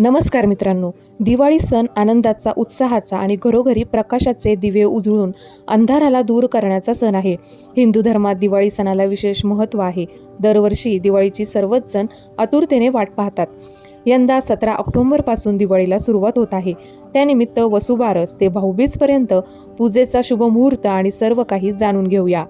नमस्कार मित्रांनो. दिवाळी सण आनंदाचा उत्साहाचा आणि घरोघरी प्रकाशाचे दिवे उजळून अंधाराला दूर करण्याचा सण आहे. हिंदू धर्मात दिवाळी सणाला विशेष महत्त्व आहे. दरवर्षी दिवाळीची सर्वच जण आतुरतेने वाट पाहतात. यंदा सतरा ऑक्टोंबरपासून दिवाळीला सुरुवात होत आहे. त्यानिमित्त वसुबारस ते भाऊबीजपर्यंत पूजेचा शुभ मुहूर्त आणि सर्व काही जाणून घेऊया.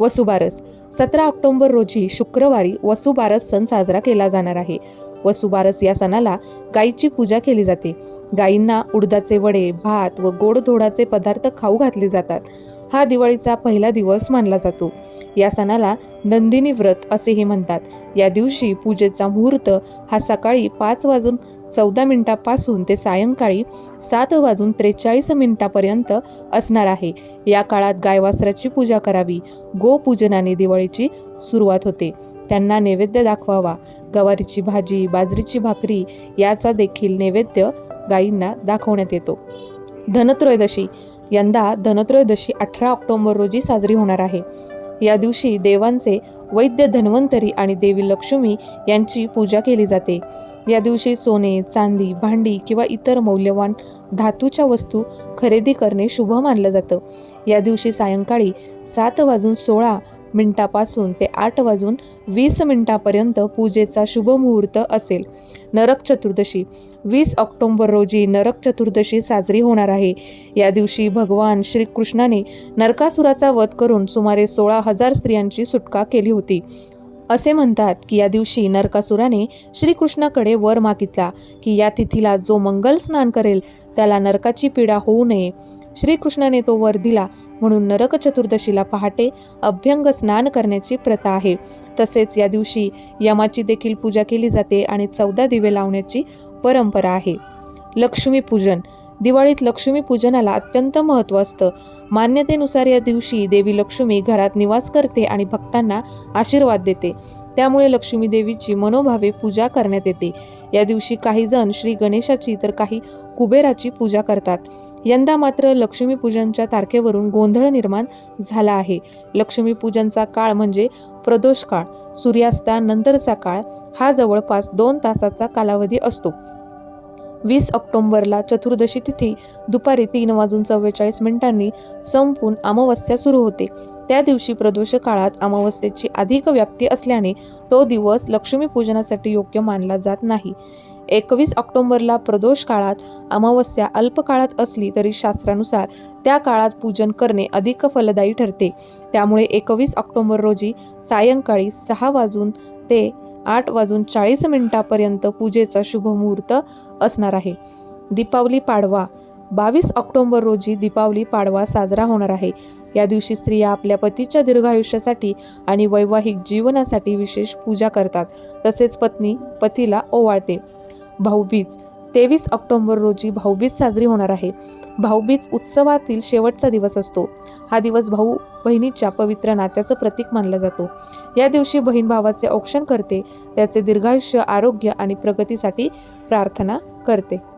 वसुबारस. सतरा ऑक्टोंबर रोजी शुक्रवारी वसुबारस सण साजरा केला जाणार आहे. व सुबारस या सणाला गायीची पूजा केली जाते. गायींना उडदाचे वडे भात व गोड धोडाचे पदार्थ खाऊ घातले जातात. हा दिवाळीचा पहिला दिवस मानला जातो. या सणाला नंदिनी व्रत असेही म्हणतात. या दिवशी पूजेचा मुहूर्त हा सकाळी पाच वाजून चौदा मिनिटापासून ते सायंकाळी सात वाजून त्रेचाळीस मिनिटापर्यंत असणार आहे. या काळात गायवासराची पूजा करावी. गोपूजनाने दिवाळीची सुरुवात होते. त्यांना नैवेद्य दाखवावा. गवारीची भाजी बाजरीची भाकरी याचा देखील नैवेद्य गायींना दाखवण्यात येतो. धनत्रयोदशी. यंदा धनत्रयोदशी अठरा ऑक्टोबर रोजी साजरी होणार आहे. या दिवशी देवांचे वैद्य धन्वंतरी आणि देवी लक्ष्मी यांची पूजा केली जाते. या दिवशी सोने चांदी भांडी किंवा इतर मौल्यवान धातूच्या वस्तू खरेदी करणे शुभ मानलं जातं. या दिवशी सायंकाळी सात वाजून सोळा मिनिटापासून ते आठ वाजून वीस मिनिटापर्यंत पूजेचा शुभ मुहूर्त असेल. नरक चतुर्दशी वीस ऑक्टोंबर रोजी नरक चतुर्दशी साजरी होणार आहे. या दिवशी भगवान श्रीकृष्णाने नरकासुराचा वध करून सुमारे सोळा हजार स्त्रियांची सुटका केली होती. असे म्हणतात की या दिवशी नरकासुराने श्रीकृष्णाकडे वर मागितला की या तिथीला जो मंगल स्नान करेल त्याला नरकाची पीडा होऊ नये. श्रीकृष्णाने तो वर दिला. म्हणून नरक चतुर्दशीला पहाटे अभ्यंग स्नान करण्याची प्रथा आहे. तसेच या दिवशी यमाची देखील पूजा केली जाते आणि चौदा दिवे लावण्याची परंपरा आहे. लक्ष्मीपूजन दिवाळीत लक्ष्मीपूजनाला अत्यंत महत्त्व असतं. मान्यतेनुसार या दिवशी देवी लक्ष्मी घरात निवास करते आणि भक्तांना आशीर्वाद देते. त्यामुळे लक्ष्मी देवीची मनोभावे पूजा करण्यात येते. या दिवशी काही जण श्री गणेशाची तर काही कुबेराची पूजा करतात. यंदा मात्र लक्ष्मीपूजनच्या तारखेवरून गोंधळ निर्माण झाला आहे. लक्ष्मीपूजनचा काळ म्हणजे प्रदोष काळ. सूर्यास्तानंतरचा काळ हा जवळपास दोन तासाचा कालावधी असतो. वीस ऑक्टोंबरला चतुर्दशी तिथी दुपारी तीन वाजून चव्वेचाळीस मिनिटांनी संपून अमावस्या सुरू होते. त्या दिवशी प्रदोष काळात अमावस्येची अधिक व्याप्ती असल्याने तो दिवस लक्ष्मीपूजनासाठी योग्य मानला जात नाही. एकवीस ऑक्टोंबरला प्रदोष काळात अमावस्या अल्प काळात असली तरी शास्त्रानुसार त्या काळात पूजन करणे अधिक फलदायी ठरते. त्यामुळे एकवीस ऑक्टोंबर रोजी सायंकाळी सहा वाजून ते आठ वाजून चाळीस मिनिटापर्यंत पूजेचा शुभ मुहूर्त असणार आहे. दीपावली पाडवा. बावीस ऑक्टोंबर रोजी दीपावली पाडवा साजरा होणार आहे. या दिवशी स्त्रिया आपल्या पतीच्या दीर्घायुष्यासाठी आणि वैवाहिक जीवनासाठी विशेष पूजा करतात. तसेच पत्नी पतीला ओवाळते. भाऊबीज. तेवीस ऑक्टोबर रोजी भाऊबीज साजरी होणार आहे. भाऊबीज उत्सवातील शेवटचा दिवस असतो. हा दिवस भाऊ बहिणीच्या पवित्र नात्याचं प्रतीक मानला जातो. या दिवशी बहीण भावाचे औक्षण करते. त्याचे दीर्घायुष्य आरोग्य आणि प्रगतीसाठी प्रार्थना करते.